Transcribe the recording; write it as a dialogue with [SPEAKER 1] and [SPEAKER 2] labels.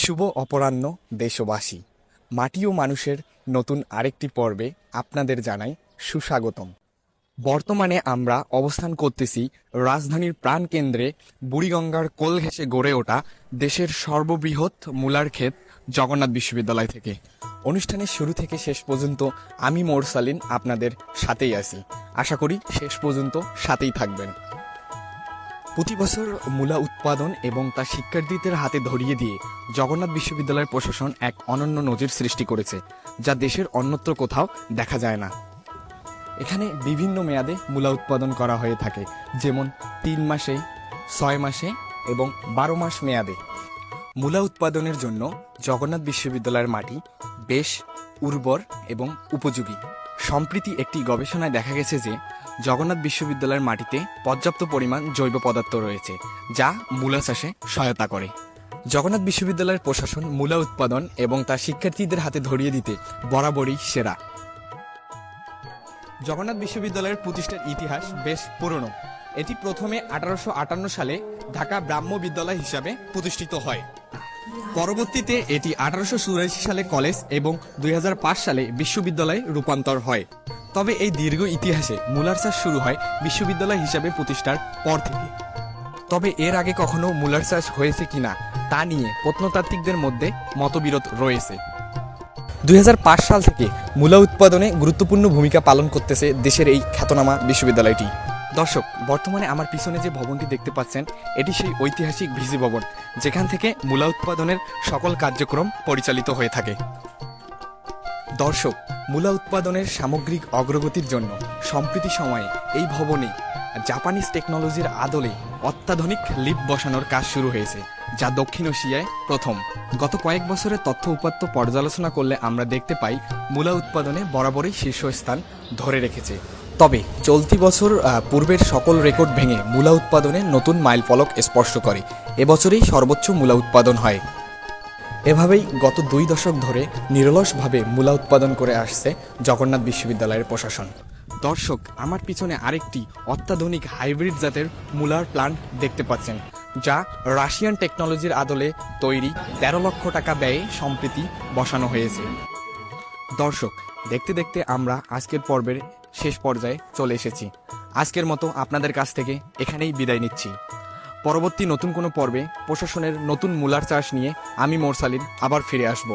[SPEAKER 1] শুভ অপরাহ্ন, দেশবাসী। মাটি ও মানুষের নতুন আরেকটি পর্বে আপনাদের জানাই সুস্বাগতম। বর্তমানে আমরা অবস্থান করতেছি রাজধানীর প্রাণকেন্দ্রে বুড়িগঙ্গার কোল ঘেঁষে গড়ে ওঠা দেশের সর্ববৃহৎ মূলার ক্ষেত জগন্নাথ বিশ্ববিদ্যালয় থেকে। অনুষ্ঠানের শুরু থেকে শেষ পর্যন্ত আমি মোরসালিন আপনাদের সাথেই আছি। আশা করি শেষ পর্যন্ত সাথেই থাকবেন। প্রতি বছর মূলা উৎপাদন এবং তা শিক্ষার্থীদের হাতে ধরিয়ে দিয়ে জগন্নাথ বিশ্ববিদ্যালয়ের প্রশাসন এক অনন্য নজির সৃষ্টি করেছে, যা দেশের অন্যত্র কোথাও দেখা যায় না। এখানে বিভিন্ন মেয়াদে মূলা উৎপাদন করা হয়ে থাকে, যেমন তিন মাসে, ছয় মাসে এবং বারো মাস মেয়াদে। মূলা উৎপাদনের জন্য জগন্নাথ বিশ্ববিদ্যালয়ের মাটি বেশ উর্বর এবং উপযোগী। সম্প্রতি একটি গবেষণায় দেখা গেছে যে, জগন্নাথ বিশ্ববিদ্যালয়ের মাটিতে পর্যাপ্ত পরিমাণ জৈব পদার্থ রয়েছে, যা মূলা চাষে সহায়তা করে। জগন্নাথ বিশ্ববিদ্যালয়ের প্রশাসন মূলা উৎপাদন এবং তা শিক্ষার্থীদের হাতে ধরিয়ে দিতে বরাবরই সেরা। জগন্নাথ বিশ্ববিদ্যালয়ের প্রতিষ্ঠার ইতিহাস বেশ পুরনো। এটি প্রথমে আঠারোশো আটান্ন সালে ঢাকা ব্রাহ্ম বিদ্যালয় হিসাবে প্রতিষ্ঠিত হয়। পরবর্তীতে এটি আঠারোশো চুরাশি সালে কলেজ এবং দুই হাজার পাঁচ সালে বিশ্ববিদ্যালয়ে রূপান্তর হয়। তবে এই দীর্ঘ ইতিহাসে মুলার চাষ শুরু হয় বিশ্ববিদ্যালয় হিসাবে প্রতিষ্ঠার পর থেকে। তবে এর আগে কখনো মুলার চাষ হয়েছে কিনা তা নিয়ে প্রত্নতাত্ত্বিকদের মধ্যে মতবিরোধ রয়েছে। দুই হাজার পাঁচ সাল থেকে মূলা উৎপাদনে গুরুত্বপূর্ণ ভূমিকা পালন করতেছে দেশের এই খ্যাতনামা বিশ্ববিদ্যালয়টি। দর্শক, বর্তমানে আমার পিছনে যে ভবনটি দেখতে পাচ্ছেন, এটি সেই ঐতিহাসিক ভিজি ভবন, যেখান থেকে মূলা উৎপাদনের সকল কার্যক্রম পরিচালিত হয়ে থাকে। দর্শক, মূলা উৎপাদনের সামগ্রিক অগ্রগতির জন্য সম্প্রতি সময়ে এই ভবনে জাপানিজ টেকনোলজির আদলে অত্যাধুনিক লিপ বসানোর কাজ শুরু হয়েছে, যা দক্ষিণ এশিয়ায় প্রথম। গত কয়েক বছরের তথ্য উপাত্ত পর্যালোচনা করলে আমরা দেখতে পাই, মূলা উৎপাদনে বরাবরই শীর্ষস্থান ধরে রেখেছে। তবে চলতি বছর পূর্বের সকল রেকর্ড ভেঙে মূলা উৎপাদনে নতুন মাইল মাইলফলক স্পর্শ করে। এবছরেই সর্বোচ্চ মূলা উৎপাদন হয়। এভাবেই গত দুই দশক ধরে নিরলসভাবে মূলা উৎপাদন করে আসছে জগন্নাথ বিশ্ববিদ্যালয়ের প্রশাসন। দর্শক, আমার পিছনে আরেকটি অত্যাধুনিক হাইব্রিড জাতের মূলার প্লান্ট দেখতে পাচ্ছেন, যা রাশিয়ান টেকনোলজির আদলে তৈরি তেরো লক্ষ টাকা ব্যয়ে সম্প্রীতি বসানো হয়েছে। দর্শক, দেখতে দেখতে আমরা আজকের পর্বের শেষ পর্যায়ে চলে এসেছি। আজকের মতো আপনাদের কাছ থেকে এখানেই বিদায় নিচ্ছি। পরবর্তী নতুন কোনো পর্বে প্রশাসনের নতুন মূলার চাষ নিয়ে আমি মোরসালিন আবার ফিরে আসব।